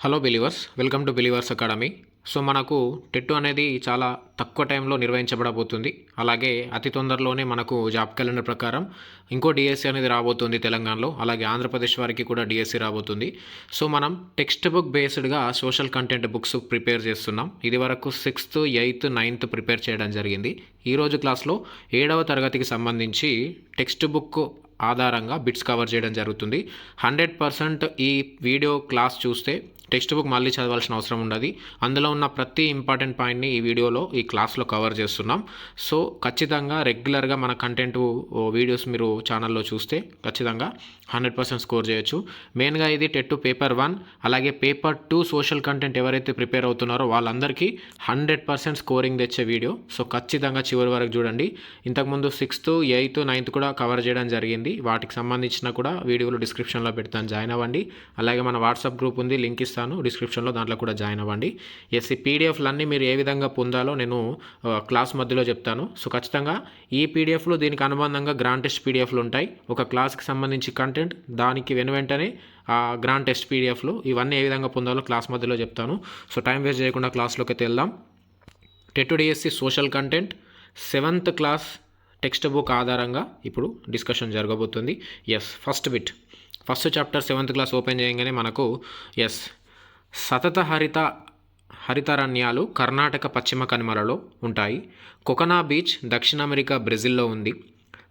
Hello believers welcome to believers academy so మనకు TET అనేది చాలా తక్కువ టైంలో నిర్వహించబడబోతుంది. అలాగే అతి తొందరలోనే మనకు జాబ్ క్యాలెండర్ ప్రకారం ఇంకో డిఎస్సి అనేది రాబోతుంది తెలంగాణలో. అలాగే ఆంధ్రప్రదేశ్ వారికి కూడా డిఎస్సి రాబోతుంది. సో మనం టెక్స్ట్ బుక్ బేస్డ్గా సోషల్ కంటెంట్ బుక్స్ ప్రిపేర్ చేస్తున్నాం. ఇది వరకు సిక్స్త్ ఎయిత్ నైన్త్ ప్రిపేర్ చేయడం జరిగింది. ఈరోజు క్లాస్లో ఏడవ తరగతికి సంబంధించి టెక్స్ట్ బుక్ ఆధారంగా బిట్స్ కవర్ చేయడం జరుగుతుంది. హండ్రెడ్ పర్సెంట్ ఈ వీడియో క్లాస్ చూస్తే టెక్స్ట్ బుక్ మళ్ళీ చదవాల్సిన అవసరం ఉండదు. అందులో ఉన్న ప్రతి ఇంపార్టెంట్ పాయింట్ని ఈ వీడియోలో ఈ క్లాస్లో కవర్ చేస్తున్నాం. సో ఖచ్చితంగా రెగ్యులర్గా మన కంటెంట్ వీడియోస్ మీరు ఛానల్లో చూస్తే ఖచ్చితంగా హండ్రెడ్ పర్సెంట్ స్కోర్ చేయొచ్చు. మెయిన్గా ఇది టెట్ పేపర్ వన్ అలాగే పేపర్ టూ సోషల్ కంటెంట్ ఎవరైతే ప్రిపేర్ అవుతున్నారో వాళ్ళందరికీ హండ్రెడ్ పర్సెంట్ స్కోరింగ్ తెచ్చే వీడియో. సో ఖచ్చితంగా చివరి వరకు చూడండి. ఇంతకుముందు సిక్స్త్ ఎయిత్ నైన్త్ కూడా కవర్ చేయడం జరిగింది. వాటికి సంబంధించిన కూడా వీడియోలు డిస్క్రిప్షన్లో పెడతాను. జాయిన్ అవ్వండి. అలాగే మన వాట్సాప్ గ్రూప్ ఉంది. లింక్ ఇస్తాను. డిస్క్రిప్షన్లో దాంట్లో కూడా జాయిన్ అవ్వండి. ఎస్ ఈ పీడిఎఫ్లన్నీ మీరు ఏ విధంగా పొందాలో నేను క్లాస్ మధ్యలో చెప్తాను. సో ఖచ్చితంగా ఈ పీడిఎఫ్లు దీనికి అనుబంధంగా గ్రాండ్ టెస్ట్ పీడిఎఫ్లు ఉంటాయి. ఒక క్లాస్కి సంబంధించి కంటెంట్ దానికి వెను వెంటనే ఆ గ్రాండ్ టెస్ట్ పీడిఎఫ్లు ఇవన్నీ ఏ విధంగా పొందాలో క్లాస్ మధ్యలో చెప్తాను. సో టైం వేస్ట్ చేయకుండా క్లాస్లోకి అయితే వెళ్దాం. TET DSC social content seventh class text book ఆధారంగా ఇప్పుడు డిస్కషన్ జరగబోతుంది. Yes first bit. First chapter seventh class open చేయగానే మనకు ఎస్ సతత హరిత హరితారణ్యాలు కర్ణాటక పశ్చిమ కనుమలలో ఉంటాయి. కొకనా బీచ్ దక్షిణ అమెరికా బ్రెజిల్లో ఉంది.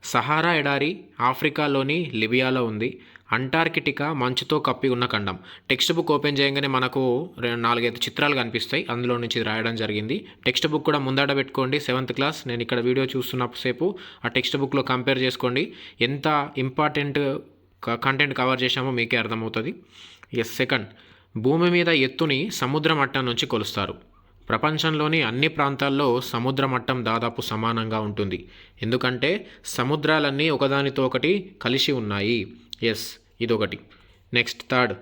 సహారా ఎడారి ఆఫ్రికాలోని లిబియాలో ఉంది. అంటార్కిటికా మంచుతో కప్పి ఉన్న ఖండం. టెక్స్ట్ బుక్ ఓపెన్ చేయగానే మనకు రెండు నాలుగైదు చిత్రాలు కనిపిస్తాయి. అందులో నుంచి ఇది రాయడం జరిగింది. టెక్స్ట్ బుక్ కూడా ముందట పెట్టుకోండి. Seventh class. నేను ఇక్కడ వీడియో చూస్తున్నసేపు ఆ టెక్స్ట్ బుక్లో కంపేర్ చేసుకోండి. ఎంత ఇంపార్టెంట్ కంటెంట్ కవర్ చేశామో మీకే అర్థమవుతుంది. Yes second. భూమి మీద ఎత్తుని సముద్ర మట్టం నుంచి కొలుస్తారు. ప్రపంచంలోని అన్ని ప్రాంతాల్లో సముద్ర మట్టం దాదాపు సమానంగా ఉంటుంది. ఎందుకంటే సముద్రాలన్నీ ఒకదానితో ఒకటి కలిసి ఉన్నాయి. ఎస్ ఇదొకటి. నెక్స్ట్ థర్డ్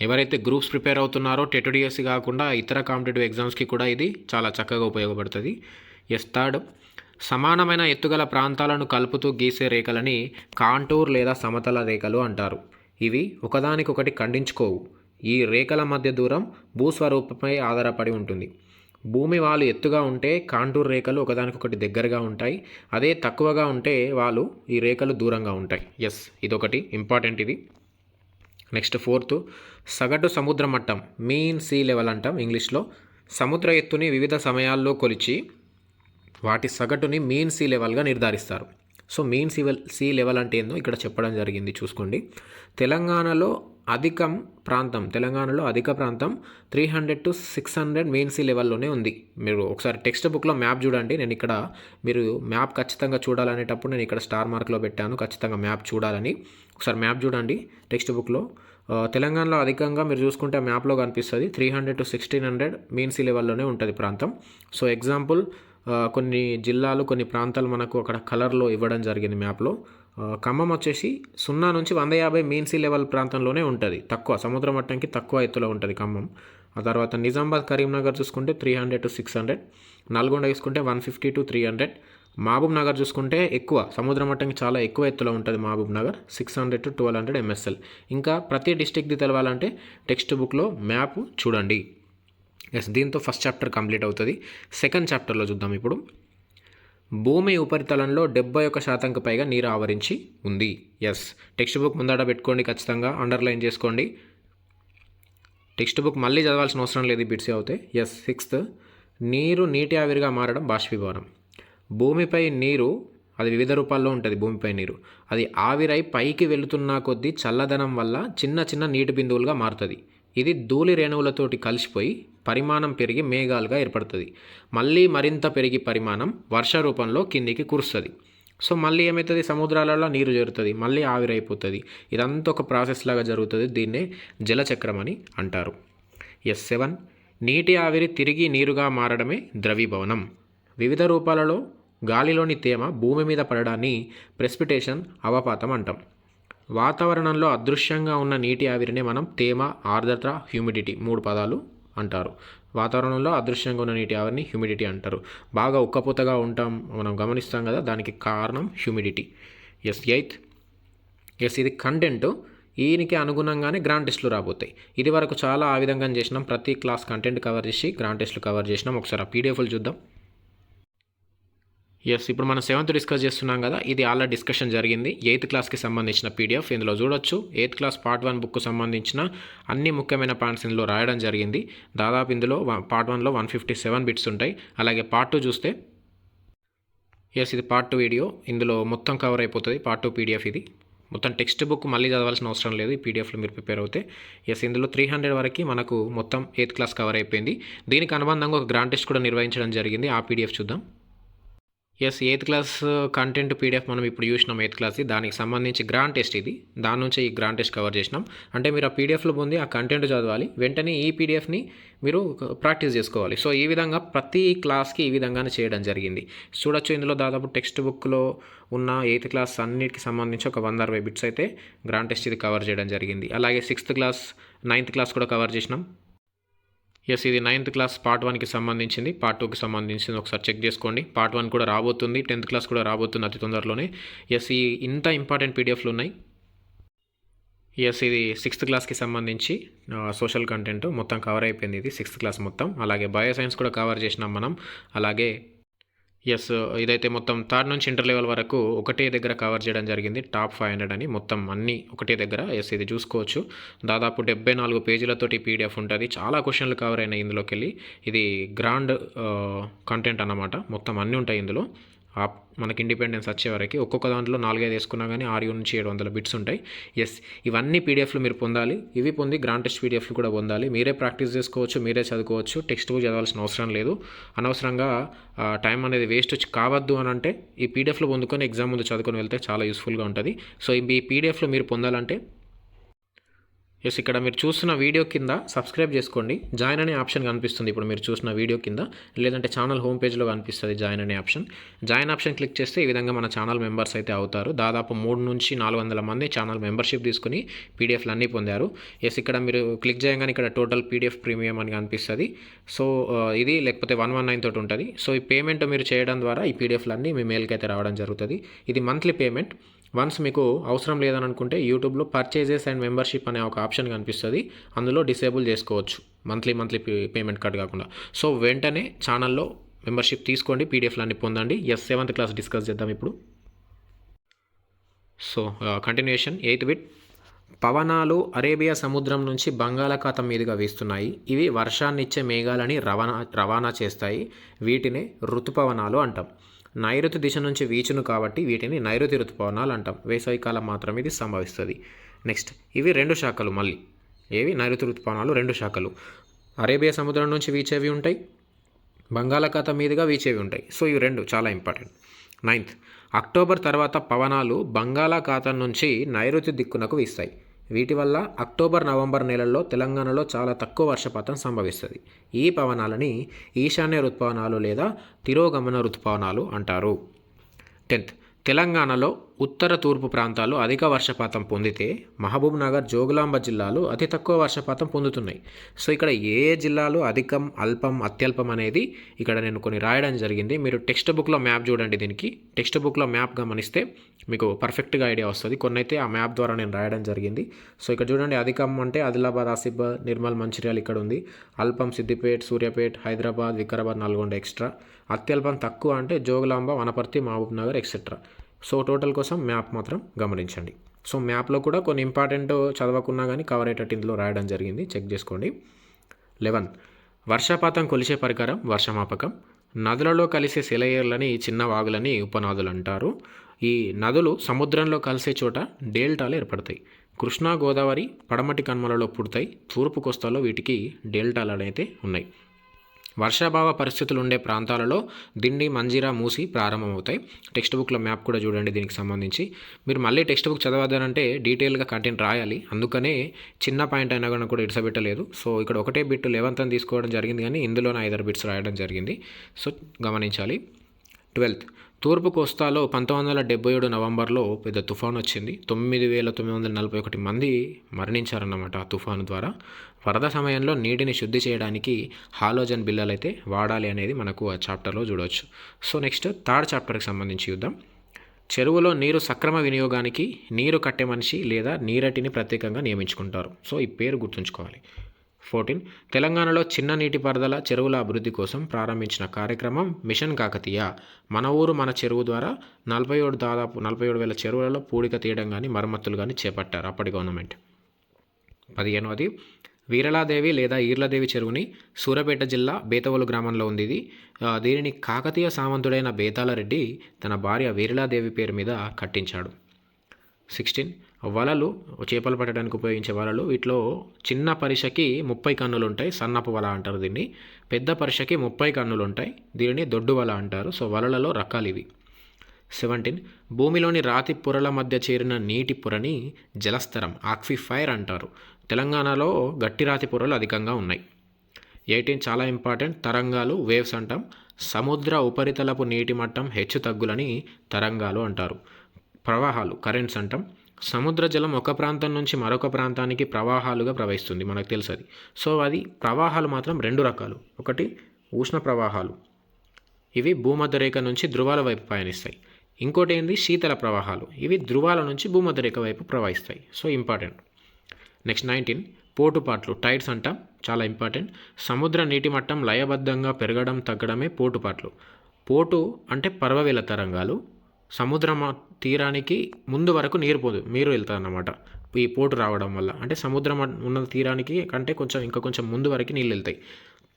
ఎవరైతే గ్రూప్స్ ప్రిపేర్ అవుతున్నారో టెటుడిఎస్సి కాకుండా ఇతర కాంపిటేటివ్ ఎగ్జామ్స్కి కూడా ఇది చాలా చక్కగా ఉపయోగపడుతుంది. ఎస్ థర్డ్ సమానమైన ఎత్తుగల ప్రాంతాలను కలుపుతూ గీసే రేఖలని కాంటూర్ లేదా సమతల రేఖలు అంటారు. ఇవి ఒకదానికొకటి ఖండించుకోవు. ఈ రేఖల మధ్య దూరం భూస్వరూపంపై ఆధారపడి ఉంటుంది. భూమి వాళ్ళు ఎత్తుగా ఉంటే కాంటూర్ రేఖలు ఒకదానికొకటి దగ్గరగా ఉంటాయి. అదే తక్కువగా ఉంటే వాళ్ళు ఈ రేఖలు దూరంగా ఉంటాయి. ఎస్ ఇదొకటి. ఇంపార్టెంట్ ఇది. నెక్స్ట్ ఫోర్త్ సగటు సముద్ర మట్టం మీన్ సీ లెవెల్ అంటాం ఇంగ్లీష్లో. సముద్ర ఎత్తుని వివిధ సమయాల్లో కొలిచి వాటి సగటుని మీన్ సీ లెవెల్గా నిర్ధారిస్తారు. So mean sea sea level అంటే ఏందో ఇక్కడ చెప్పడం జరిగింది చూసుకోండి. తెలంగాణలో అధికం ప్రాంతం తెలంగాణలో అధిక ప్రాంతం three hundred to six hundred main sea లెవెల్లోనే ఉంది. మీరు ఒకసారి టెక్స్ట్ బుక్లో మ్యాప్ చూడండి. నేను ఇక్కడ మీరు మ్యాప్ ఖచ్చితంగా చూడాలనేటప్పుడు నేను ఇక్కడ స్టార్ మార్క్లో పెట్టాను. ఖచ్చితంగా మ్యాప్ చూడాలని. ఒకసారి మ్యాప్ చూడండి టెక్స్ట్ బుక్లో తెలంగాణలో అధికంగా మీరు చూసుకుంటే ఆ మ్యాప్లో కనిపిస్తుంది three hundred to sixteen hundred main sea లెవెల్లోనే ఉంటుంది ప్రాంతం. సో ఎగ్జాంపుల్ కొన్ని జిల్లాలు కొన్ని ప్రాంతాలు మనకు అక్కడ కలర్లో ఇవ్వడం జరిగింది మ్యాప్లో ఖమ్మం వచ్చేసి సున్నా నుంచి వంద యాభై మెయిన్ సీ లెవెల్ ప్రాంతంలోనే ఉంటుంది. తక్కువ సముద్ర మట్టంకి తక్కువ ఎత్తులో ఉంటుంది ఖమ్మం. ఆ తర్వాత నిజామాబాద్ కరీంనగర్ చూసుకుంటే three hundred to six hundred Nalgonda చూసుకుంటే one fifty to three hundred Mahabubnagar చూసుకుంటే ఎక్కువ సముద్ర మట్టంకి చాలా ఎక్కువ ఎత్తులో ఉంటుంది Mahabubnagar six hundred to twelve hundred MSL ఇంకా ప్రతి డిస్టిక్ది తెలవాలంటే టెక్స్ట్ బుక్లో మ్యాప్ చూడండి. ఎస్ దీంతో ఫస్ట్ చాప్టర్ కంప్లీట్ అవుతుంది. సెకండ్ చాప్టర్లో చూద్దాం ఇప్పుడు. భూమి ఉపరితలంలో డెబ్బై ఒక శాతంకి పైగా నీరు ఆవరించి ఉంది. ఎస్ టెక్స్ట్ బుక్ ముందట పెట్టుకోండి ఖచ్చితంగా. అండర్లైన్ చేసుకోండి. టెక్స్ట్ బుక్ మళ్ళీ చదవాల్సిన అవసరం లేదు బిట్స్ అవుతే. ఎస్ సిక్స్త్ నీరు నీటి ఆవిరిగా మారడం బాష్పీభవనం. భూమిపై నీరు అది వివిధ రూపాల్లో ఉంటుంది భూమిపై నీరు. అది ఆవిరై పైకి వెళుతున్న కొద్దీ చల్లదనం వల్ల చిన్న చిన్న నీటి బిందువులుగా మారుతుంది. ఇది ధూళి రేణువులతోటి కలిసిపోయి పరిమాణం పెరిగి మేఘాలుగా ఏర్పడుతుంది. మళ్ళీ మరింత పెరిగి పరిమాణం వర్ష రూపంలో కిందికి కురుస్తుంది. సో మళ్ళీ ఏమవుతుంది సముద్రాలలో నీరు చేరుతుంది. మళ్ళీ ఆవిరైపోతుంది. ఇదంతా ఒక ప్రాసెస్ లాగా జరుగుతుంది. దీన్నే జలచక్రం అని అంటారు. Yes seven. నీటి ఆవిరి తిరిగి నీరుగా మారడమే ద్రవీభవనం. వివిధ రూపాలలో గాలిలోని తేమ భూమి మీద పడడాన్ని ప్రెసిపిటేషన్ అవపాతం అంటాం. వాతావరణంలో అదృశ్యంగా ఉన్న నీటి ఆవిరినే మనం తేమ ఆర్ద్రత హ్యూమిడిటీ మూడు పదాలు అంటారు. వాతావరణంలో అదృశ్యంగా ఉన్న నీటి ఆవిరిని హ్యూమిడిటీ అంటారు. బాగా ఉక్కపోతగా ఉంటాం మనం గమనిస్తాం కదా దానికి కారణం హ్యూమిడిటీ. Yes eighth. ఎస్ ఇది కంటెంట్. ఈయనకి అనుగుణంగానే గ్రాండ్ టెస్ట్లు రాబోతాయి. ఇది వరకు చాలా ఆ విధంగా చేసినాం. ప్రతి క్లాస్ కంటెంట్ కవర్ చేసి గ్రాండ్ టెస్ట్లు కవర్ చేసినాం. ఒకసారి ఆ పీడిఎఫ్లు చూద్దాం. ఎస్ ఇప్పుడు మనం సెవెంత్ డిస్కస్ చేస్తున్నాం కదా ఇది ఆల్రెడీ డిస్కషన్ జరిగింది. ఎయిత్ క్లాస్కి సంబంధించిన పీడిఎఫ్ ఇందులో చూడొచ్చు. Eighth class part one book సంబంధించిన అన్ని ముఖ్యమైన పాయింట్స్ ఇందులో రాయడం జరిగింది. దాదాపు ఇందులో పార్ట్ వన్లో వన్ ఫిఫ్టీ సెవెన్ బిట్స్ ఉంటాయి. అలాగే పార్ట్ టూ చూస్తే ఎస్ ఇది పార్ట్ టూ వీడియో ఇందులో మొత్తం కవర్ అయిపోతుంది. పార్ట్ టూ పీడిఎఫ్ ఇది. మొత్తం టెక్స్ట్ బుక్ మళ్ళీ చదవాల్సిన అవసరం లేదు. ఈ పీడిఎఫ్లో మీరు ప్రిపేర్ అవుతే ఎస్ ఇందులో త్రీ హండ్రెడ్ వరకు మనకు మొత్తం ఎయిత్ క్లాస్ కవర్ అయిపోయింది. దీనికి అనుబంధంగా ఒక గ్రాండ్ టెస్ట్ కూడా నిర్వహించడం జరిగింది. ఆ పీడిఎఫ్ చూద్దాం. Yes eighth class content PDF మనం ఇప్పుడు చూసినాం ఎయిత్ క్లాస్ది దానికి సంబంధించి గ్రాండ్ టెస్ట్ ఇది. దాని నుంచి ఈ గ్రాండ్ టెస్ట్ కవర్ చేసినాం. అంటే మీరు ఆ పీడిఎఫ్లో పొంది ఆ కంటెంట్ చదవాలి. వెంటనే ఈ పీడిఎఫ్ని మీరు uh, ప్రాక్టీస్ చేసుకోవాలి. సో ఈ విధంగా ప్రతి క్లాస్కి ఈ విధంగానే చేయడం జరిగింది. చూడొచ్చు ఇందులో దాదాపు టెక్స్ట్ బుక్లో ఉన్న ఎయిత్ క్లాస్ అన్నిటికి సంబంధించి ఒక వంద అరవై బిట్స్ అయితే గ్రాండ్ టెస్ట్ ఇది కవర్ చేయడం జరిగింది. అలాగే సిక్స్త్ క్లాస్ నైన్త్ క్లాస్ కూడా కవర్ చేసినాం. ఎస్ ఇది నైన్త్ క్లాస్ పార్ట్ వన్కి సంబంధించింది. పార్ట్ టూకి సంబంధించింది. ఒకసారి చెక్ చేసుకోండి. పార్ట్ వన్ కూడా రాబోతుంది. టెన్త్ క్లాస్ కూడా రాబోతుంది అతి తొందరలోనే. ఎస్ ఈ ఇంత ఇంపార్టెంట్ పీడిఎఫ్లు ఉన్నాయి. ఎస్ ఇది సిక్స్త్ క్లాస్కి సంబంధించి సోషల్ కంటెంట్ మొత్తం కవర్ అయిపోయింది. ఇది సిక్స్త్ క్లాస్ మొత్తం. అలాగే బయో సైన్స్ కూడా కవర్ చేసినాం మనం. అలాగే ఎస్ uh, ఇదైతే మొత్తం థర్డ్ నుంచి ఇంటర్ లెవెల్ వరకు ఒకటే దగ్గర కవర్ చేయడం జరిగింది. టాప్ ఫైవ్ హండ్రెడ్ అని మొత్తం అన్నీ ఒకటే దగ్గర. ఎస్ ఇది చూసుకోవచ్చు. దాదాపు డెబ్బై నాలుగు పేజీలతోటి పీడిఎఫ్ ఉంటుంది. చాలా క్వశ్చన్లు కవర్ అయినాయి ఇందులోకి వెళ్ళి ఇది గ్రాండ్ కంటెంట్ uh, అన్నమాట. మొత్తం అన్నీ ఉంటాయి ఇందులో. మనకి ఇండిపెండెన్స్ వచ్చే వరకు ఒక్కొక్క దాంట్లో నాలుగైదు వేసుకున్నా కానీ ఆరు నుంచి ఏడు వందల బిట్స్ ఉంటాయి. ఎస్ ఇవన్నీ పీడిఎఫ్లు మీరు పొందాలి. ఇవి పొంది గ్రాండ్ టెస్ట్ పీడిఎఫ్లు కూడా పొందాలి. మీరే ప్రాక్టీస్ చేసుకోవచ్చు మీరే చదువుకోవచ్చు. టెక్స్ట్ బుక్ చదవాల్సిన అవసరం లేదు. అనవసరంగా టైం అనేది వేస్ట్ కావద్దు అని అంటే ఈ పీడిఎఫ్లు పొందుకొని ఎగ్జామ్ ముందు చదువుకొని వెళ్తే చాలా యూస్ఫుల్గా ఉంటుంది. సో ఈ పీడిఎఫ్లు మీరు పొందాలంటే ఎస్ ఇక్కడ మీరు చూస్తున్న వీడియో కింద సబ్స్క్రైబ్ చేసుకోండి. జాయిన్ అనే ఆప్షన్ కనిపిస్తుంది. ఇప్పుడు మీరు చూసిన వీడియో కింద లేదంటే ఛానల్ హోమ్ పేజ్లో కనిపిస్తుంది జాయిన్ అనే ఆప్షన్ జాయిన్ ఆప్షన్ క్లిక్ చేస్తే ఈ విధంగా మన ఛానల్ మెంబర్స్ అయితే అవుతారు. దాదాపు మూడు నుంచి నాలుగు వందల మంది ఛానల్ మెంబర్షిప్ తీసుకుని పీడిఎఫ్లు అన్నీ పొందారు. ఎస్ ఇక్కడ మీరు క్లిక్ చేయగానే ఇక్కడ టోటల్ పీడిఎఫ్ ప్రీమియం అని కనిపిస్తుంది. సో uh, ఇది లేకపోతే వన్ వన్ నైన్ తోటి ఉంటుంది. సో ఈ పేమెంట్ మీరు చేయడం ద్వారా ఈ పీడిఎఫ్లు అన్నీ మీ మెయిల్కి అయితే రావడం జరుగుతుంది. ఇది మంత్లీ పేమెంట్ వన్స్ మీకు అవసరం లేదని అనుకుంటే యూట్యూబ్లో పర్చేజెస్ అండ్ మెంబర్షిప్ అనే ఒక ఆప్షన్ కనిపిస్తుంది. అందులో డిసేబుల్ చేసుకోవచ్చు. మంత్లీ మంత్లీ పేమెంట్ కార్డ్ కాకుండా. సో వెంటనే ఛానల్లో మెంబర్షిప్ తీసుకోండి పీడిఎఫ్లు అన్ని పొందండి. ఎస్ సెవెంత్ క్లాస్ డిస్కస్ చేద్దాం ఇప్పుడు. సో కంటిన్యూషన్ ఎయిత్ బిట్ పవనాలు అరేబియా సముద్రం నుంచి బంగాళాఖాతం మీదుగా వీస్తున్నాయి. ఇవి వర్షాన్నిచ్చే మేఘాలని రవాణా రవాణా చేస్తాయి. వీటినే ఋతుపవనాలు అంటాం. నైరుతి దిశ నుంచి వీచును కాబట్టి వీటిని నైరుతి ఋతుపవనాలు అంటాం. వేసవికాలం మాత్రమే ఇది సంభవిస్తుంది. నెక్స్ట్ ఇవి రెండు శాఖలు మళ్ళీ. ఏవి? నైరుతి ఋతుపవనాలు రెండు శాఖలు. అరేబియా సముద్రం నుంచి వీచేవి ఉంటాయి. బంగాళాఖాతం మీదుగా వీచేవి ఉంటాయి. సో ఇవి రెండు చాలా ఇంపార్టెంట్. నైన్త్ అక్టోబర్ తర్వాత పవనాలు బంగాళాఖాతం నుంచి నైరుతి దిక్కునకు వీస్తాయి. వీటి వల్ల అక్టోబర్ నవంబర్ నెలల్లో తెలంగాణలో చాలా తక్కువ వర్షపాతం సంభవిస్తుంది. ఈ పవనాలని ఈశాన్య ఋతుపవనాలు లేదా తిరోగమన ఋతుపవనాలు అంటారు. టెన్త్ తెలంగాణలో ఉత్తర తూర్పు ప్రాంతాలు అధిక వర్షపాతం పొందితే మహబూబ్ నగర్ జోగులాంబ జిల్లాలు అతి తక్కువ వర్షపాతం పొందుతున్నాయి. సో ఇక్కడ ఏ జిల్లాలు అధికం అల్పం అత్యల్పం అనేది ఇక్కడ నేను కొన్ని రాయడం జరిగింది. మీరు టెక్స్ట్ బుక్లో మ్యాప్ చూడండి దీనికి. టెక్స్ట్ బుక్లో మ్యాప్ గమనిస్తే మీకు పర్ఫెక్ట్గా ఐడియా వస్తుంది. కొన్ని అయితే ఆ మ్యాప్ ద్వారా నేను రాయడం జరిగింది. సో ఇక్కడ చూడండి అధికం అంటే ఆదిలాబాద్ ఆసిబ్ నిర్మల్ మంచిర్యాల ఇక్కడ ఉంది. అల్పం సిద్దిపేట్ సూర్యాపేట్ హైదరాబాద్ వికారాబాద్ నల్గొండ ఎక్స్ట్రా. అత్యల్పం తక్కువ అంటే Jogulamba Wanaparthy Mahabubnagar etcetera. So total కోసం మ్యాప్ మాత్రం గమనించండి. సో మ్యాప్లో కూడా కొన్ని ఇంపార్టెంట్ చదవకున్నా కానీ కవర్ అయ్యేటట్టు ఇందులో రాయడం జరిగింది. చెక్ చేసుకోండి. లెవెన్. వర్షపాతం కొలిచే పరికరం వర్షమాపకం. నదులలో కలిసే సెలయేర్లని చిన్న వాగులని ఉపనదులు అంటారు. ఈ నదులు సముద్రంలో కలిసే చోట డెల్టాలు ఏర్పడతాయి. కృష్ణా గోదావరి పడమటి కన్మలలో పుడతాయి. తూర్పు కోస్తాలో వీటికి డెల్టాలు అయితే ఉన్నాయి. వర్షాభావ పరిస్థితులు ఉండే ప్రాంతాలలో దిండి మంజీరా మూసి ప్రారంభమవుతాయి. టెక్స్ట్ బుక్లో మ్యాప్ కూడా చూడండి దీనికి సంబంధించి. మీరు మళ్ళీ టెక్స్ట్ బుక్ చదవద్దనంటే డీటెయిల్గా కంటెంట్ రాయాలి. అందుకనే చిన్న పాయింట్ అయినా కానీ కూడా ఇడిసబెట్టలేదు. సో ఇక్కడ ఒకటే బిట్ లెవెన్త్ అని తీసుకోవడం జరిగింది కానీ ఇందులోనే ఐదారు బిట్స్ రాయడం జరిగింది. సో గమనించాలి. ట్వెల్త్ తూర్పు కోస్తాలో పంతొమ్మిది వందల డెబ్బై ఏడు నవంబర్లో పెద్ద తుఫాన్ వచ్చింది. తొమ్మిది వేల తొమ్మిది వందల నలభై ఒకటి మంది మరణించారన్నమాట ఆ తుఫాను ద్వారా. వరద సమయంలో నీటిని శుద్ధి చేయడానికి హాలోజన్ బిల్లలు అయితే వాడాలి అనేది మనకు ఆ చాప్టర్లో చూడవచ్చు సో నెక్స్ట్ థర్డ్ చాప్టర్కి సంబంధించి చూద్దాం. చెరువులో నీరు సక్రమ వినియోగానికి నీరు కట్టే మనిషి లేదా నీరటిని ప్రత్యేకంగా నియమించుకుంటారు. సో ఈ పేరు గుర్తుంచుకోవాలి. ఫోర్టీన్. తెలంగాణలో చిన్న నీటిపారుదల చెరువుల అభివృద్ధి కోసం ప్రారంభించిన కార్యక్రమం మిషన్ కాకతీయ. మన ఊరు మన చెరువు ద్వారా నలభై ఏడు దాదాపు నలభై ఏడు వేల చెరువులలో పూడిక తీయడం కానీ మరమ్మతులు కానీ చేపట్టారు అప్పటి గవర్నమెంట్. పదిహేనవది వీరలాదేవి లేదా ఈర్లదేవి చెరువుని సూరపేట జిల్లా బేతవోలు గ్రామంలో ఉంది ఇది. దీనిని కాకతీయ సామంతుడైన బేతాళరెడ్డి తన భార్య వీరలాదేవి పేరు మీద కట్టించాడు. సిక్స్టీన్. వలలు చేపలు పట్టడానికి ఉపయోగించే వలలు. వీటిలో చిన్న పరిషకి ముప్పై కన్నులు ఉంటాయి సన్నపు వల అంటారు దీన్ని. పెద్ద పరిషకి ముప్పై కన్నులు ఉంటాయి దీనిని దొడ్డు వల అంటారు. సో వలలలో రకాలు ఇవి. సెవెంటీన్. భూమిలోని రాతి పొరల మధ్య చేరిన నీటి పొరని జలస్తరం ఆక్విఫైర్ అంటారు. తెలంగాణలో గట్టి రాతి పొరలు అధికంగా ఉన్నాయి. ఎయిటీన్. చాలా ఇంపార్టెంట్. తరంగాలు వేవ్స్ అంటాం. సముద్ర ఉపరితలపు నీటి మట్టం హెచ్చు తగ్గులని తరంగాలు అంటారు. ప్రవాహాలు కరెంట్స్ అంటాం. సముద్ర జలం ఒక ప్రాంతం నుంచి మరొక ప్రాంతానికి ప్రవాహాలుగా ప్రవహిస్తుంది మనకు తెలుసు అది సో అది ప్రవాహాలు మాత్రం రెండు రకాలు. ఒకటి ఉష్ణ ప్రవాహాలు. ఇవి భూమధ్య రేఖ నుంచి ధృవాల వైపు పయనిస్తాయి. ఇంకోటి ఏంది? శీతల ప్రవాహాలు. ఇవి ధృవాల నుంచి భూమధ్య రేఖ వైపు ప్రవహిస్తాయి. So important. నెక్స్ట్ నైన్టీన్ పోటుపాట్లు టైడ్స్ అంట చాలా ఇంపార్టెంట్. సముద్ర నీటి మట్టం లయబద్ధంగా పెరగడం తగ్గడమే పోటుపాట్లు పోటు అంటే పర్వవేల తరంగాలు. సముద్ర మ- తీరానికి ముందు వరకు నీరు పోదు మీరు వెళ్తారన్నమాట ఈ పోటు రావడం వల్ల. అంటే సముద్రం ఉన్న తీరానికి కంటే కొంచెం ఇంకా కొంచెం ముందు వరకు నీళ్ళు వెళ్తాయి.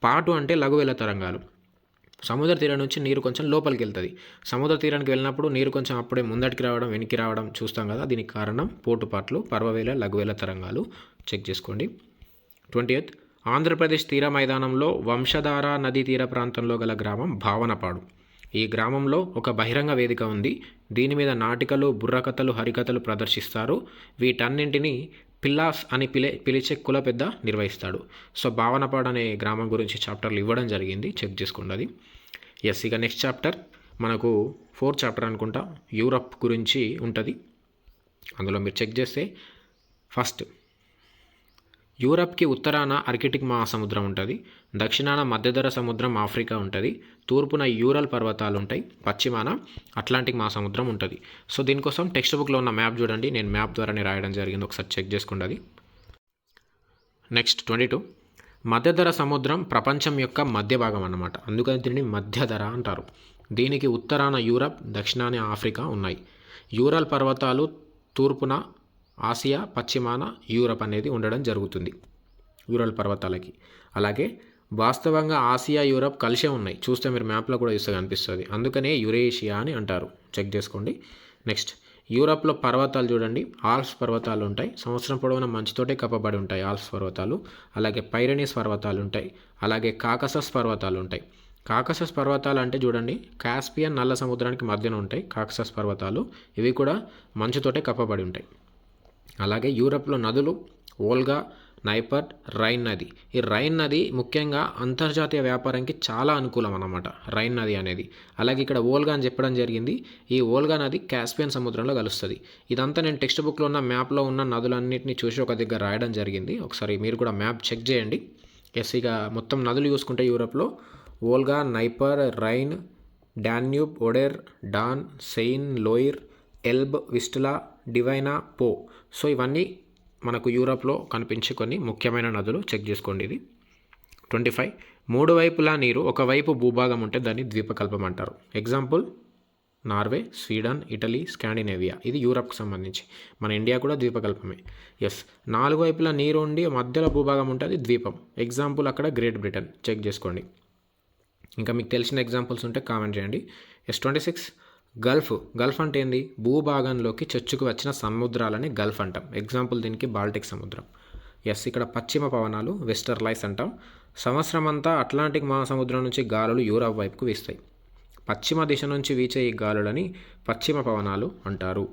పాటు అంటే లఘువేల తరంగాలు. సముద్ర తీరం నుంచి నీరు కొంచెం లోపలికి వెళ్తుంది. సముద్ర తీరానికి వెళ్ళినప్పుడు నీరు కొంచెం అప్పుడే ముందటికి రావడం వెనక్కి రావడం చూస్తాం కదా. దీనికి కారణం పోటుపాట్లు పర్వవేల లఘువేల తరంగాలు. చెక్ చేసుకోండి. Twenty eighth. ఆంధ్రప్రదేశ్ తీర మైదానంలో వంశధార నదీ తీర ప్రాంతంలో గల గ్రామం భావనపాడు. ఈ గ్రామంలో ఒక బహిరంగ వేదిక ఉంది. దీని మీద నాటికలు బుర్రకథలు హరికథలు ప్రదర్శిస్తారు. వీటన్నింటినీ పిల్లాస్ అని పిలే పిలిచే కుల పెద్ద నిర్వహిస్తాడు. సో భావనపాడు అనే గ్రామం గురించి చాప్టర్లు ఇవ్వడం జరిగింది. చెక్ చేసుకున్నది ఎస్ ఇక నెక్స్ట్ చాప్టర్. మనకు ఫోర్త్ చాప్టర్ అనుకుంటా. యూరప్ గురించి ఉంటుంది. అందులో మీరు చెక్ చేస్తే ఫస్ట్ యూరప్కి ఉత్తరాన ఆర్కిటిక్ మహాసముద్రం ఉంటుంది దక్షిణాన మధ్యధర సముద్రం ఆఫ్రికా ఉంటుంది తూర్పున యూరల్ పర్వతాలు ఉంటాయి పశ్చిమాన అట్లాంటిక్ మహాసముద్రం ఉంటుంది. సో దీనికోసం టెక్స్ట్ బుక్లో ఉన్న మ్యాప్ చూడండి నేను మ్యాప్ ద్వారానే రాయడం జరిగింది ఒకసారి చెక్ చేసుకోండి నెక్స్ట్ ట్వంటీ టూ. మధ్యధర సముద్రం ప్రపంచం యొక్క మధ్య భాగం అన్నమాట. అందుకని దీనిని మధ్యధర అంటారు. దీనికి ఉత్తరాన యూరప్ దక్షిణాన ఆఫ్రికా ఉన్నాయి. యూరల్ పర్వతాలు తూర్పున ఆసియా పశ్చిమాన యూరప్ అనేది ఉండడం జరుగుతుంది యూరల్ పర్వతాలకి. అలాగే వాస్తవంగా ఆసియా యూరప్ కలిసే ఉన్నాయి. చూస్తే మీరు మ్యాప్లో కూడా చూస్తే కనిపిస్తుంది. అందుకనే యురేషియా అని అంటారు. చెక్ చేసుకోండి. నెక్స్ట్ యూరప్లో పర్వతాలు చూడండి. ఆల్ప్స్ పర్వతాలు ఉంటాయి. సంవత్సరం పొడవునా మంచుతోటే కప్పబడి ఉంటాయి ఆల్ప్స్ పర్వతాలు. అలాగే పైరనీస్ పర్వతాలు ఉంటాయి. అలాగే కాకసస్ పర్వతాలు ఉంటాయి. కాకసస్ పర్వతాలు అంటే చూడండి కాస్పియన్ నల్ల సముద్రానికి మధ్యన ఉంటాయి కాకసస్ పర్వతాలు. ఇవి కూడా మంచుతోటే కప్పబడి ఉంటాయి. అలాగే యూరప్లో నదులు ఓల్గా నైపర్ రైన్ నది. ఈ రైన్ నది ముఖ్యంగా అంతర్జాతీయ వ్యాపారానికి చాలా అనుకూలం అన్నమాట రైన్ నది అనేది. అలాగే ఇక్కడ ఓల్గా అని చెప్పడం జరిగింది. ఈ ఓల్గా నది కాస్పియన్ సముద్రంలో కలుస్తుంది. ఇదంతా నేను టెక్స్ట్ బుక్లో ఉన్న మ్యాప్లో ఉన్న నదులన్నింటినీ చూసి ఒక దగ్గర రాయడం జరిగింది. ఒకసారి మీరు కూడా మ్యాప్ చెక్ చేయండి. ఎస్ ఇక మొత్తం నదులు చూసుకుంటే యూరప్లో Volga Dnieper Rhine Danube Oder Don Seine Loire Elbe Vistula Dvina Po. So ఇవన్నీ మనకు యూరప్లో కనిపించే కొన్ని ముఖ్యమైన నదులు చెక్ చేసుకోండి ఇది. Twenty five. మూడు వైపులా నీరు ఒకవైపు భూభాగం ఉంటే దాన్ని ద్వీపకల్పం అంటారు. Example Norway Sweden Italy Scandinavia. ఇది యూరప్కి సంబంధించి. మన ఇండియా కూడా ద్వీపకల్పమే. ఎస్. నాలుగు వైపులా నీరు ఉండి మధ్యలో భూభాగం ఉంటే అది ద్వీపం. ఎగ్జాంపుల్ అక్కడ గ్రేట్ బ్రిటన్. చెక్ చేసుకోండి. ఇంకా మీకు తెలిసిన ఎగ్జాంపుల్స్ ఉంటే కామెంట్ చేయండి. Yes twenty six. Gulf gulf అంటే ఏంది? భూభాగంలోకి చొచ్చుకు వచ్చిన సముద్రాలని గల్ఫ్ అంటాం. ఎగ్జాంపుల్ దీనికి బాల్టిక్ సముద్రం. ఎస్ ఇక్కడ పశ్చిమ పవనాలు వెస్టర్లైస్ అంటాం. సంవత్సరం అంతా అట్లాంటిక్ మహాసముద్రం నుంచి గాలులు యూరప్ వైపుకు వీస్తాయి. పశ్చిమ దిశ నుంచి వీచే ఈ గాలులని పశ్చిమ పవనాలు అంటారు.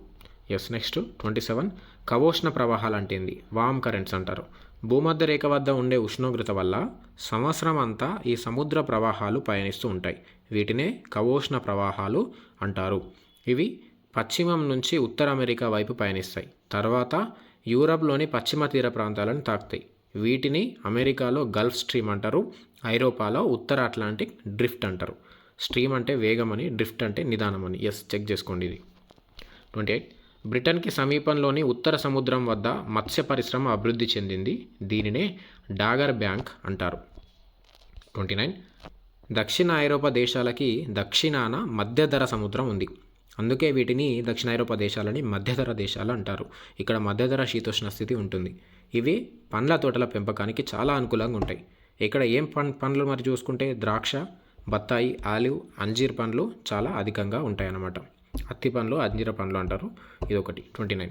ఎస్ నెక్స్ట్ ట్వంటీ సెవెన్ కవోష్ణ ప్రవాహాలు అంటే ఏంది? వామ్ కరెంట్స్ అంటారు. భూమధ్య రేఖ వద్ద ఉండే ఉష్ణోగ్రత వల్ల సంవత్సరం అంతా ఈ సముద్ర ప్రవాహాలు పయనిస్తూ ఉంటాయి. వీటినే కవోష్ణ ప్రవాహాలు అంటారు. ఇవి పశ్చిమం నుంచి ఉత్తర అమెరికా వైపు పయనిస్తాయి. తర్వాత యూరప్లోని పశ్చిమ తీర ప్రాంతాలను తాకుతాయి. వీటిని అమెరికాలో గల్ఫ్ స్ట్రీమ్ అంటారు. ఐరోపాలో ఉత్తర అట్లాంటిక్ డ్రిఫ్ట్ అంటారు. స్ట్రీమ్ అంటే వేగం అని డ్రిఫ్ట్ అంటే నిదానం అని ఎస్ చెక్ చేసుకోండి ఇది. Twenty eight. బ్రిటన్కి సమీపంలోని ఉత్తర సముద్రం వద్ద మత్స్య పరిశ్రమ అభివృద్ధి చెందింది. దీనినే డాగర్ బ్యాంక్ అంటారు. Twenty nine. దక్షిణ ఐరోపా దేశాలకి దక్షిణాన మధ్యధర సముద్రం ఉంది. అందుకే వీటిని దక్షిణ ఐరోపా దేశాలని మధ్యధర దేశాలు అంటారు. ఇక్కడ మధ్యధర శీతోష్ణ స్థితి ఉంటుంది. ఇవి పండ్ల తోటల పెంపకానికి చాలా అనుకూలంగా ఉంటాయి. ఇక్కడ ఏం పం పండ్లు మరి చూసుకుంటే ద్రాక్ష బత్తాయి ఆలివ్ అంజీర్ పండ్లు చాలా అధికంగా ఉంటాయన్నమాట. అత్తి పండ్లు అంజీర పండ్లు అంటారు. ఇది ఒకటి ట్వంటీ నైన్.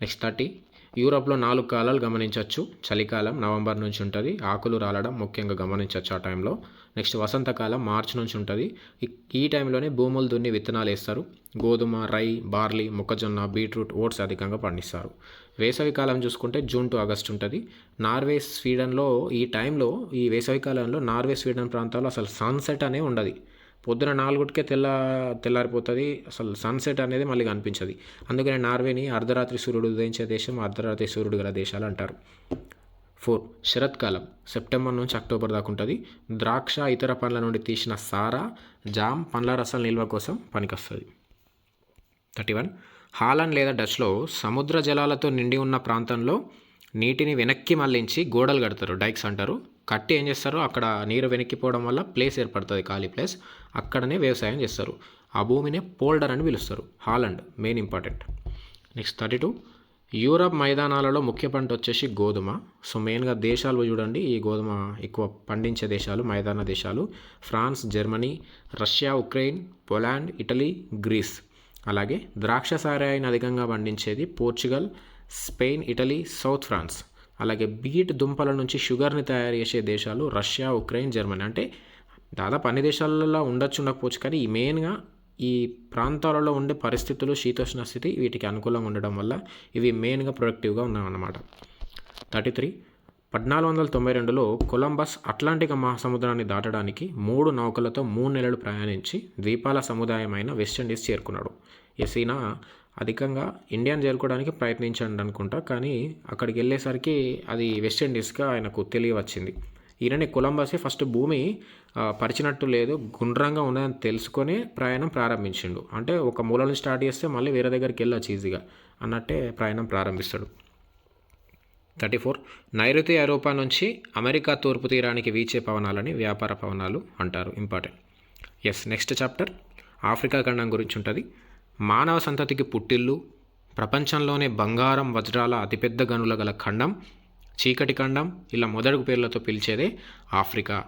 Next thirty. యూరప్లో నాలుగు కాలాలు గమనించవచ్చు చలికాలం నవంబర్ నుంచి ఉంటుంది. ఆకులు రాలడం ముఖ్యంగా గమనించవచ్చు ఆ టైంలో. నెక్స్ట్ వసంతకాలం మార్చి నుంచి ఉంటుంది. ఈ- ఈ టైంలోనే భూములు దున్ని విత్తనాలు వేస్తారు. గోధుమ రై బార్లీ మొక్కజొన్న బీట్రూట్ ఓట్స్ అధికంగా పండిస్తారు. వేసవి కాలం చూసుకుంటే జూన్ టు ఆగస్ట్ ఉంటుంది. నార్వే స్వీడన్లో ఈ టైంలో ఈ వేసవి కాలంలో నార్వే స్వీడన్ ప్రాంతాల్లో అసలు సన్సెట్ అనే ఉండదు. పొద్దున నాలుగుటికే తెల్ల తెల్లారిపోతుంది. అసలు సన్సెట్ అనేది మళ్ళీ కనిపించదు. అందుకని నార్వేని అర్ధరాత్రి సూర్యుడు ఉదయించే దేశం అర్ధరాత్రి సూర్యుడు గల దేశాలు అంటారు. ఫోర్ శరత్కాలం సెప్టెంబర్ నుంచి అక్టోబర్ దాకా ఉంటుంది. ద్రాక్ష ఇతర పండ్ల నుండి తీసిన సారా జామ్ పండ్ల రసాల నిల్వ కోసం పనికొస్తుంది. థర్టీ వన్ హాలండ్ లేదా డచ్లో సముద్ర జలాలతో నిండి ఉన్న ప్రాంతంలో నీటిని వెనక్కి మళ్ళించి గోడలు కడతారు. డైక్స్ అంటారు. కట్టి ఏం చేస్తారు? అక్కడ నీరు వెనక్కిపోవడం వల్ల ప్లేస్ ఏర్పడుతుంది ఖాళీ ప్లేస్. అక్కడనే వ్యవసాయం చేస్తారు. ఆ భూమినే పోల్డర్ అని పిలుస్తారు. Holland main important. Next thirty two. Europe మైదానాలలో ముఖ్య పంట వచ్చేసి గోధుమ. సో మెయిన్గా దేశాలు చూడండి. ఈ గోధుమ ఎక్కువ పండించే దేశాలు మైదాన దేశాలు. France Germany Russia Ukraine Poland Italy Greece. అలాగే ద్రాక్ష సారాయిని అధికంగా పండించేది Portugal Spain Italy south France. అలాగే బీట్ దుంపల నుంచి షుగర్ని తయారు చేసే దేశాలు రష్యా ఉక్రెయిన్ జర్మనీ. అంటే దాదాపు అన్ని దేశాలలో ఉండొచ్చు ఉండకపోవచ్చు. కానీ ఈ మెయిన్గా ఈ ప్రాంతాలలో ఉండే పరిస్థితులు శీతోష్ణ స్థితి వీటికి అనుకూలంగా ఉండడం వల్ల ఇవి మెయిన్గా ప్రొడక్టివ్గా ఉన్నాయన్నమాట. థర్టీ త్రీ పద్నాలుగు వందల తొంభై రెండులో కొలంబస్ అట్లాంటిక్ మహాసముద్రాన్ని దాటడానికి మూడు నౌకలతో మూడు నెలలు ప్రయాణించి ద్వీపాల సముదాయమైన వెస్టిండీస్ చేరుకున్నాడు. ఎసీనా అధికంగా ఇండియాను చేరుకోవడానికి ప్రయత్నించండి అనుకుంటా కానీ అక్కడికి వెళ్ళేసరికి అది వెస్టిండీస్గా ఆయనకు తెలియవచ్చింది. ఈయనని కొలంబస్ ఫస్ట్ భూమి పరిచినట్టు లేదు గుండ్రంగా ఉన్నదని తెలుసుకొని ప్రయాణం ప్రారంభించిండు. అంటే ఒక మూల నుంచి స్టార్ట్ చేస్తే మళ్ళీ వేరే దగ్గరికి వెళ్ళచ్చు ఈజీగా అన్నట్టే ప్రయాణం ప్రారంభిస్తాడు. Thirty four. నైరుతి ఐరోపా నుంచి అమెరికా తూర్పు తీరానికి వీచే పవనాలని వ్యాపార పవనాలు అంటారు. Important. Yes next chapter Africa ఖండం గురించి ఉంటుంది. మానవ సంతతికి పుట్టిల్లు ప్రపంచంలోనే బంగారం వజ్రాల అతిపెద్ద గనుల గల ఖండం చీకటి ఖండం ఇలా మొదటి పేర్లతో పిలిచేదే ఆఫ్రికా.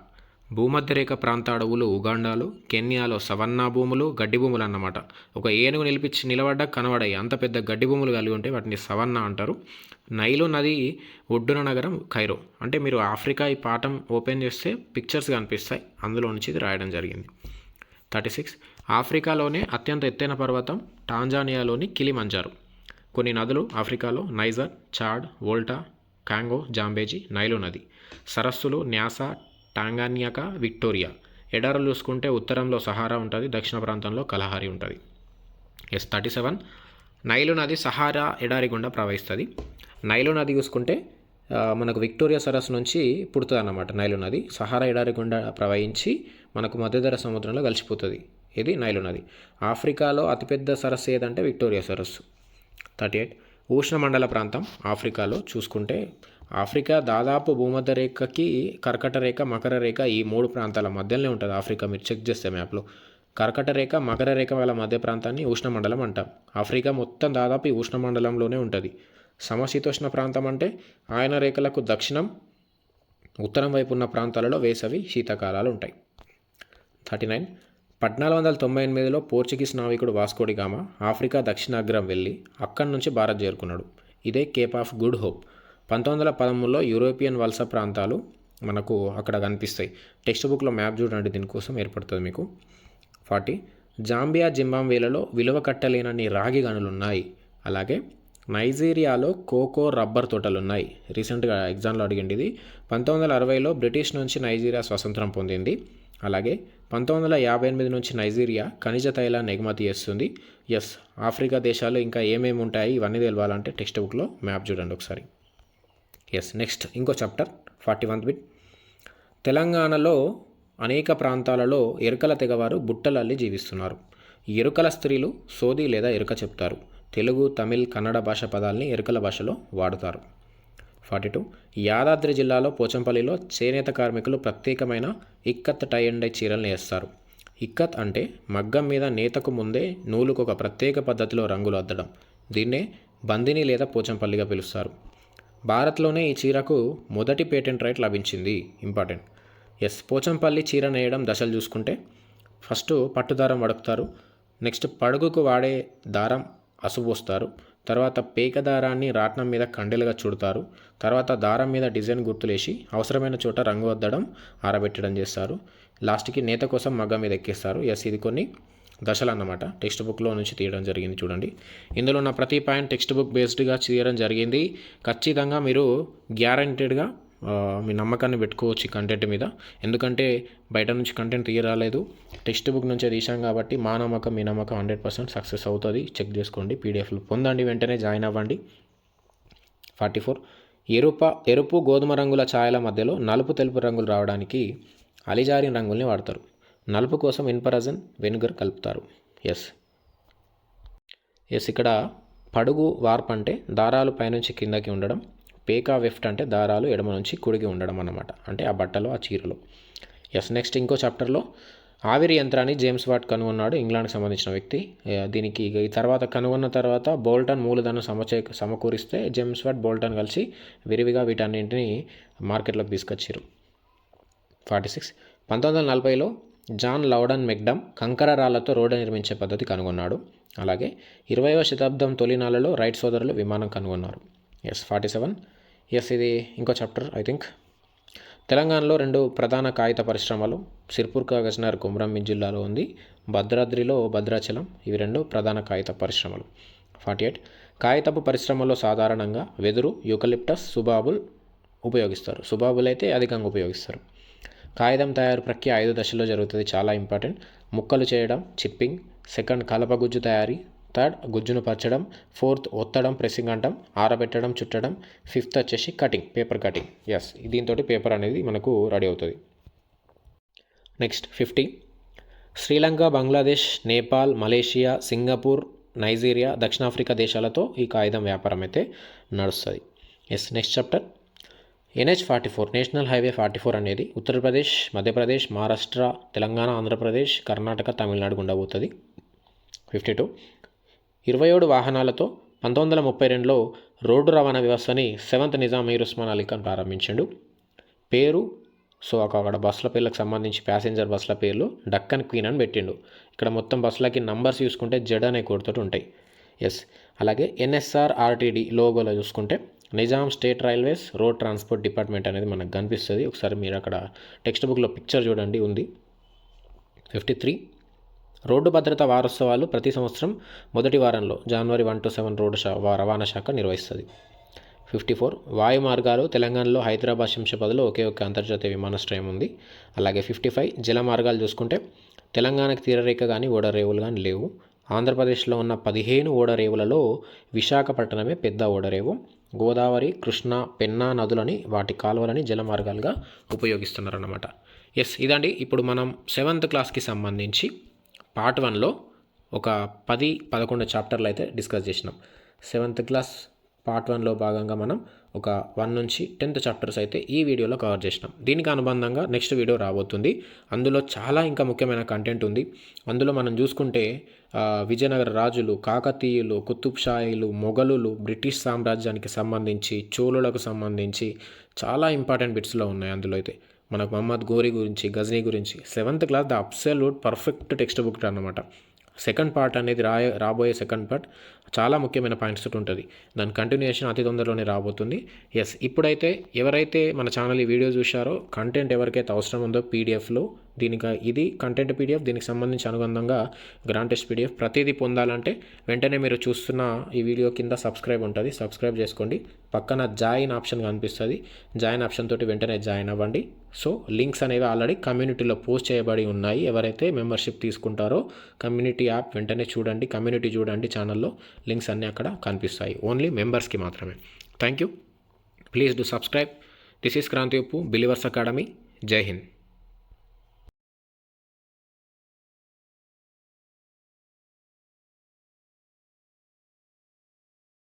భూమధ్యరేఖ ప్రాంత అడవులు ఉగాండాలు కెన్యాలో సవన్నా భూములు గడ్డి భూములు అన్నమాట. ఒక ఏనుగు నిలిపించి నిలబడ్డా కనబడాయి. అంత పెద్ద గడ్డి భూములు కలిగి ఉంటే వాటిని సవన్నా అంటారు. నైలు నది ఒడ్డున నగరం ఖైరో అంటే మీరు ఆఫ్రికా ఈ పాఠం ఓపెన్ చేస్తే పిక్చర్స్ కనిపిస్తాయి. అందులో నుంచి ఇది రాయడం జరిగింది. Thirty six. ఆఫ్రికాలోనే అత్యంత ఎత్తైన పర్వతం టాంజానియాలోని కిలిమంజారు. కొన్ని నదులు ఆఫ్రికాలో Niger Chad Volta Congo Zambezi Nile నది. సరస్సులు న్యాసా టాంగాన్యాక విక్టోరియా. ఎడారులు చూసుకుంటే ఉత్తరంలో సహారా ఉంటుంది దక్షిణ ప్రాంతంలో కలహారి ఉంటుంది. ఎస్ థర్టీ సెవెన్ నైలు నది సహారా ఎడారి గుండా ప్రవహిస్తుంది. నైలు నది చూసుకుంటే మనకు విక్టోరియా సరస్సు నుంచి పుడుతుంది అన్నమాట నైలు నది. సహారా ఎడారి గుండా ప్రవహించి మనకు మధ్యధర సముద్రంలో కలిసిపోతుంది. ఇది నైలు నది. ఆఫ్రికాలో అతిపెద్ద సరస్సు ఏదంటే విక్టోరియా సరస్సు. థర్టీ ఎయిట్ ఉష్ణమండల ప్రాంతం ఆఫ్రికాలో చూసుకుంటే ఆఫ్రికా దాదాపు భూమధ్య రేఖకి కర్కట రేఖ మకర రేఖ ఈ మూడు ప్రాంతాల మధ్యలోనే ఉంటుంది. ఆఫ్రికా మీరు చెక్ చేస్తే మ్యాప్లో. కర్కట రేఖ మకర రేఖ వాళ్ళ మధ్య ప్రాంతాన్ని ఉష్ణమండలం అంటాం. ఆఫ్రికా మొత్తం దాదాపు ఈ ఉష్ణమండలంలోనే ఉంటుంది. సమశీతోష్ణ ప్రాంతం అంటే ఆయన రేఖలకు దక్షిణం ఉత్తరం వైపు ఉన్న ప్రాంతాలలో వేసవి శీతాకాలాలు ఉంటాయి. Thirty nine. పద్నాలుగు వందల తొంభై ఎనిమిదిలో పోర్చుగీస్ నావికుడు వాస్కోడి గామా ఆఫ్రికా దక్షిణాగ్రం వెళ్ళి అక్కడి నుంచి భారత్ చేరుకున్నాడు. ఇదే కేప్ ఆఫ్ గుడ్ హోప్. పంతొమ్మిది వందల పదమూడులో యూరోపియన్ వలస ప్రాంతాలు మనకు అక్కడ కనిపిస్తాయి. టెక్స్ట్ బుక్లో మ్యాప్ చూడండి దీనికోసం ఏర్పడుతుంది మీకు. ఫార్టీ. జాంబియా జింబాంబేలలో విలువ కట్టలేనన్ని రాగి గనులు ఉన్నాయి అలాగే నైజీరియాలో కోకో రబ్బర్ తోటలు ఉన్నాయి రీసెంట్గా ఎగ్జామ్లో అడిగింది ఇది. పంతొమ్మిది వందల అరవైలో బ్రిటిష్ నుంచి నైజీరియా స్వతంత్రం పొందింది. అలాగే పంతొమ్మిది వందల యాభై ఎనిమిది నుంచి నైజీరియా ఖనిజ తైలాన్ని ఎగుమతి చేస్తుంది. ఎస్ ఆఫ్రికా దేశాలు ఇంకా ఏమేమి ఉంటాయి ఇవన్నీ తెలవాలంటే టెక్స్ట్ బుక్లో మ్యాప్ చూడండి ఒకసారి. ఎస్ నెక్స్ట్ ఇంకో చాప్టర్ ఫార్టీ వన్ బిట్ తెలంగాణలో అనేక ప్రాంతాలలో ఎరుకల తెగవారు బుట్టలల్లి జీవిస్తున్నారు. ఎరుకల స్త్రీలు సోది లేదా ఎరుక చెప్తారు. తెలుగు తమిళ్ కన్నడ భాష పదాలని ఎరుకల భాషలో వాడుతారు. ఫార్టీ టూ యాదాద్రి జిల్లాలో పోచంపల్లిలో చేనేత కార్మికులు ప్రత్యేకమైన ఇక్కత్ టై అండ్ డై చీరలను వేస్తారు ఇక్కత్ అంటే మగ్గం మీద నేతకు ముందే నూలుకు ఒక ప్రత్యేక పద్ధతిలో రంగులు అద్దడం. దీన్నే బందిని లేదా పోచంపల్లిగా పిలుస్తారు. భారత్లోనే ఈ చీరకు మొదటి పేటెంట్ రైట్ లభించింది. ఇంపార్టెంట్. ఎస్. పోచంపల్లి చీర నేయడం దశలు చూసుకుంటే ఫస్ట్ పట్టుదారం వడుకుతారు నెక్స్ట్ పడుగుకు వాడే దారం అసుబోస్తారు తర్వాత పేక దారాన్ని రాట్నం మీద కండెలుగా చుడతారు తర్వాత దారం మీద డిజైన్ గుర్తులేసి అవసరమైన చోట రంగు వద్దడం ఆరబెట్టడం చేస్తారు లాస్ట్కి నేత కోసం మగ్గం మీద ఎక్కిస్తారు. ఎస్. ఇది కొన్ని దశలు అన్నమాట టెక్స్ట్ బుక్లో నుంచి తీయడం జరిగింది చూడండి. ఇందులో ఉన్న ప్రతి పాయింట్ టెక్స్ట్ బుక్ బేస్డ్గా తీయడం జరిగింది. ఖచ్చితంగా మీరు గ్యారంటెడ్గా మీ నమ్మకాన్ని పెట్టుకోవచ్చు ఈ కంటెంట్ మీద. ఎందుకంటే బయట నుంచి కంటెంట్ తీయరాలేదు. టెక్స్ట్ బుక్ నుంచే తీసాం కాబట్టి మా నమ్మకం మీ నమ్మకం హండ్రెడ్ పర్సెంట్ సక్సెస్ అవుతుంది. చెక్ చేసుకోండి పీడిఎఫ్లు పొందండి వెంటనే జాయిన్ అవ్వండి. Forty four. ఎరుప ఎరుపు గోధుమ రంగుల ఛాయల మధ్యలో నలుపు తెలుపు రంగులు రావడానికి అలిజారిన రంగుల్ని వాడతారు. నలుపు కోసం ఇన్పరజన్ వెనుగర్ కలుపుతారు. ఎస్. ఎస్ ఇక్కడ పడుగు వార్ప్ అంటే దారాలు పైనుంచి కిందకి ఉండడం పేకా వెఫ్ట్ అంటే దారాలు ఎడమ నుంచి కుడిగి ఉండడం అన్నమాట అంటే ఆ బట్టలో ఆ చీరలో. ఎస్ నెక్స్ట్ ఇంకో చాప్టర్లో ఆవిరి యంత్రాన్ని జేమ్స్ వాట్ కనుగొన్నాడు ఇంగ్లాండ్కి సంబంధించిన వ్యక్తి. దీనికి ఈ తర్వాత కనుగొన్న తర్వాత బోల్టన్ మూలధనం సమచే సమకూరిస్తే జేమ్స్ వాట్ బోల్టన్ కలిసి విరివిగా వీటన్నింటిని మార్కెట్లోకి తీసుకొచ్చారు ఫార్టీ సిక్స్. పంతొమ్మిది వందల నలభైలో జాన్ లౌడన్ మెక్డమ్ కంకర రాళ్ళతో రోడ్డు నిర్మించే పద్ధతి కనుగొన్నాడు. అలాగే ఇరవైవ శతాబ్దం తొలినాళ్ళలో రైట్ సోదరులు విమానం కనుగొన్నారు. ఎస్ ఫార్టీ సెవెన్ ఎస్ ఇది ఇంకో చాప్టర్ ఐ థింక్ తెలంగాణలో రెండు ప్రధాన కాగిత పరిశ్రమలు సిర్పూర్ కాగజ్నగర్ కుమ్రంభీం జిల్లాలో ఉంది. భద్రాద్రిలో భద్రాచలం ఇవి రెండు ప్రధాన కాగిత పరిశ్రమలు. ఫార్టీ ఎయిట్ కాగితపు పరిశ్రమలో సాధారణంగా వెదురు యూకలిప్టస్ సుబాబుల్ ఉపయోగిస్తారు. సుబాబుల్ అయితే అధికంగా ఉపయోగిస్తారు. కాగితం తయారు ప్రక్రియ ఐదు దశల్లో జరుగుతుంది. చాలా ఇంపార్టెంట్. ముక్కలు చేయడం చిప్పింగ్. సెకండ్ కలపగుజ్జు తయారీ. థర్డ్ గుజ్జును పరచడం. ఫోర్త్ ఒత్తడం ప్రెస్సింగ్ అంటాం. ఆరబెట్టడం చుట్టడం. ఫిఫ్త్ వచ్చేసి కటింగ్ పేపర్ కటింగ్. ఎస్ దీంతో పేపర్ అనేది మనకు రెడీ అవుతుంది. Next fifty Sri Lanka Bangladesh Nepal Malaysia Singapore Nigeria దక్షిణాఫ్రికా దేశాలతో ఈ కాగితం వ్యాపారం అయితే నడుస్తుంది. Yes next chapter NH forty four national highway forty four అనేది ఉత్తరప్రదేశ్ మధ్యప్రదేశ్ మహారాష్ట్ర తెలంగాణ ఆంధ్రప్రదేశ్ కర్ణాటక తమిళనాడు గుండా పోతుంది. Fifty two. ఇరవై ఏడు వాహనాలతో పంతొమ్మిది వందల ముప్పై రెండులో రోడ్డు రవాణా వ్యవస్థని సెవెంత్ నిజాం మీర్ ఉస్మాన్ అలీ ఖాన్ ప్రారంభించాడు. పేరు సో అక్కడ బస్సుల పేర్లకు సంబంధించి ప్యాసింజర్ బస్సుల పేర్లు డక్కన్ క్వీన్ అని పెట్టిండు. ఇక్కడ మొత్తం బస్సులకి నంబర్స్ చూసుకుంటే జెడ్ అనే కోడ్తోటి ఉంటాయి. ఎస్. అలాగే ఎన్ఎస్ఆర్ ఆర్టీడీ లోగోలో చూసుకుంటే Nizam state railways road transport department అనేది మనకు కనిపిస్తుంది. ఒకసారి మీరు అక్కడ టెక్స్ట్ బుక్లో పిక్చర్ చూడండి ఉంది. Fifty three. రోడ్డు భద్రతా వారోత్సవాలు ప్రతి సంవత్సరం మొదటి వారంలో జనవరి వన్ టు సెవెన్ రోడ్డు శా రవాణా శాఖ నిర్వహిస్తుంది. Fifty four. వాయు మార్గాలు తెలంగాణలో హైదరాబాద్ శంషాబాద్లో ఒకే ఒక అంతర్జాతీయ విమానాశ్రయం ఉంది. అలాగే ఫిఫ్టీ ఫైవ్. జల మార్గాలు చూసుకుంటే తెలంగాణకు తీరరేఖ కానీ ఓడరేవులు కానీ లేవు. ఆంధ్రప్రదేశ్లో ఉన్న పదిహేను ఓడరేవులలో విశాఖపట్నమే పెద్ద ఓడరేవు. గోదావరి కృష్ణ పెన్నా నదులని వాటి కాలువలని జలమార్గాలుగా ఉపయోగిస్తున్నారన్నమాట. ఎస్ ఇదండి. ఇప్పుడు మనం సెవెంత్ క్లాస్కి సంబంధించి పార్ట్ వన్లో ఒక పది పదకొండు చాప్టర్లు అయితే డిస్కస్ చేసినాం. సెవెంత్ క్లాస్ పార్ట్ వన్లో భాగంగా మనం ఒక వన్ నుంచి టెన్త్ చాప్టర్స్ అయితే ఈ వీడియోలో కవర్ చేసినాం. దీనికి అనుబంధంగా నెక్స్ట్ వీడియో రాబోతుంది. అందులో చాలా ఇంకా ముఖ్యమైన కంటెంట్ ఉంది. అందులో మనం చూసుకుంటే విజయనగర రాజులు కాకతీయులు కుతుబ్ షాయిలు మొఘలులు బ్రిటిష్ సామ్రాజ్యానికి సంబంధించి చోళులకు సంబంధించి చాలా ఇంపార్టెంట్ బిట్స్లో ఉన్నాయి అందులో అయితే. మనకు మహమ్మద్ గోరి గురించి గజనీ గురించి seventh class the absolute perfect text book అనమాట సెకండ్ పార్ట్ అనేది రా రాబోయే సెకండ్ పార్ట్ చాలా ముఖ్యమైన పాయింట్స్ తోటి ఉంటుంది. దాని కంటిన్యూషన్ అతి తొందరలోనే రాబోతుంది. ఎస్ ఇప్పుడైతే ఎవరైతే మన ఛానల్ ఈ వీడియో చూశారో కంటెంట్ ఎవరికైతే అవసరం ఉందో పీడిఎఫ్లో దీనికి ఇది కంటెంట్ పీడిఎఫ్ దీనికి సంబంధించి అనుబంధంగా గ్రాండ్ టెస్ట్ పీడిఎఫ్ ప్రతిదీ పొందాలంటే వెంటనే మీరు చూస్తున్న ఈ వీడియో కింద సబ్స్క్రైబ్ ఉంటుంది. సబ్స్క్రైబ్ చేసుకోండి. పక్కన జాయిన్ ఆప్షన్ కనిపిస్తుంది. జాయిన్ ఆప్షన్ తోటి వెంటనే జాయిన్ అవ్వండి. సో లింక్స్ అనేవి ఆల్రెడీ కమ్యూనిటీలో పోస్ట్ చేయబడి ఉన్నాయి. ఎవరైతే మెంబర్షిప్ తీసుకుంటారో కమ్యూనిటీ యాప్ వెంటనే చూడండి. కమ్యూనిటీ చూడండి ఛానల్లో లింక్స్ అన్నీ అక్కడ కనిపిస్తాయి. ఓన్లీ మెంబర్స్కి మాత్రమే. Thank you please do subscribe this is Kranthi Uppu believers academy జై హింద్